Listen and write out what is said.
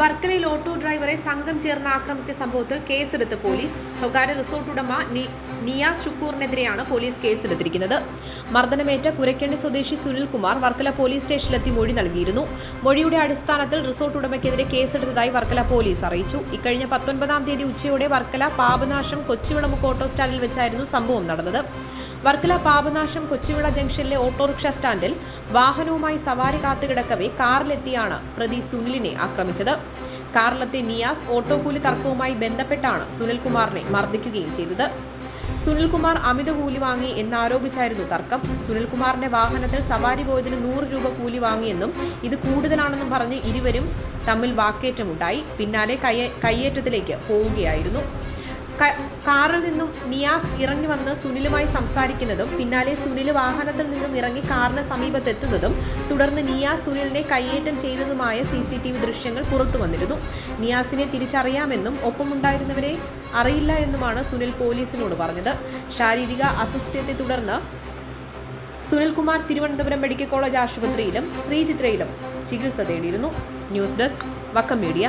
വർക്കലയിൽ ഓട്ടോ ഡ്രൈവറെ സംഘം ചേർന്ന് ആക്രമിച്ച സംഭവത്തിൽ കേസെടുത്ത് പോലീസ്. സ്വകാര്യ റിസോർട്ട് ഉടമ നിയാസ് ഷുക്കൂറിനെതിരെയാണ് പോലീസ് കേസെടുത്തിരിക്കുന്നത്. മർദ്ദനമേറ്റ കുരക്കണ്ടി സ്വദേശി സുനിൽകുമാർ വർക്കല പോലീസ് സ്റ്റേഷനിലെത്തി മൊഴി നൽകിയിരുന്നു. മൊഴിയുടെ അടിസ്ഥാനത്തിൽ റിസോർട്ട് ഉടമയ്ക്കെതിരെ കേസെടുത്തതായി വർക്കല പോലീസ് അറിയിച്ചു. ഇക്കഴിഞ്ഞ പത്തൊൻപതാം തീയതി ഉച്ചയോടെ വർക്കല പാപനാശം കൊച്ചുവിളമുക്ക് ഓട്ടോ സ്റ്റാൻഡിൽ വെച്ചായിരുന്നു സംഭവം നടന്നത്. വർക്കല പാപനാശം കൊച്ചുവിള ജംഗ്ഷനിലെ ഓട്ടോറിക്ഷ സ്റ്റാൻഡിൽ വാഹനവുമായി സവാരി കാത്തുകിടക്കവേ കാറിലെത്തിയാണ് പ്രതി സുനിലിനെ ആക്രമിച്ചത്. കാറിലെത്തിയ നിയാസ് ഓട്ടോ കൂലി തർക്കവുമായി ബന്ധപ്പെട്ടാണ് സുനിൽകുമാറിനെ മർദ്ദിക്കുകയും ചെയ്തത്. സുനിൽകുമാർ അമിത കൂലി വാങ്ങി എന്നാരോപിച്ചായിരുന്നു തർക്കം. സുനിൽകുമാറിന്റെ വാഹനത്തിൽ സവാരി പോയതിന് നൂറ് രൂപ കൂലി വാങ്ങിയെന്നും ഇത് കൂടുതലാണെന്നും പറഞ്ഞ് ഇരുവരും തമ്മിൽ വാക്കേറ്റമുണ്ടായി. പിന്നാലെ കയ്യേ- കയ്യേറ്റത്തിലേക്ക് പോവുകയായിരുന്നു. കാറിൽ നിന്നും നിയാസ് ഇറങ്ങി വന്ന് സുനിലുമായി സംസാരിക്കുന്നതും പിന്നാലെ സുനിൽ വാഹനത്തിൽ നിന്നും ഇറങ്ങി കാറിന് സമീപത്തെത്തുന്നതും തുടർന്ന് നിയാസ് സുനിലിനെ കയ്യേറ്റം ചെയ്തതുമായ സി സി ടി വി ദൃശ്യങ്ങൾ പുറത്തു വന്നിരുന്നു. നിയാസിനെ തിരിച്ചറിയാമെന്നും ഒപ്പമുണ്ടായിരുന്നവരെ അറിയില്ല എന്നുമാണ് സുനിൽ പോലീസിനോട് പറഞ്ഞത്. ശാരീരിക അസ്വസ്ഥത്തെ തുടർന്ന് സുനിൽകുമാർ തിരുവനന്തപുരം മെഡിക്കൽ കോളേജ് ആശുപത്രിയിലും ശ്രീചിത്രയിലും ചികിത്സ തേടിയിരുന്നു. News desk Vakkom media.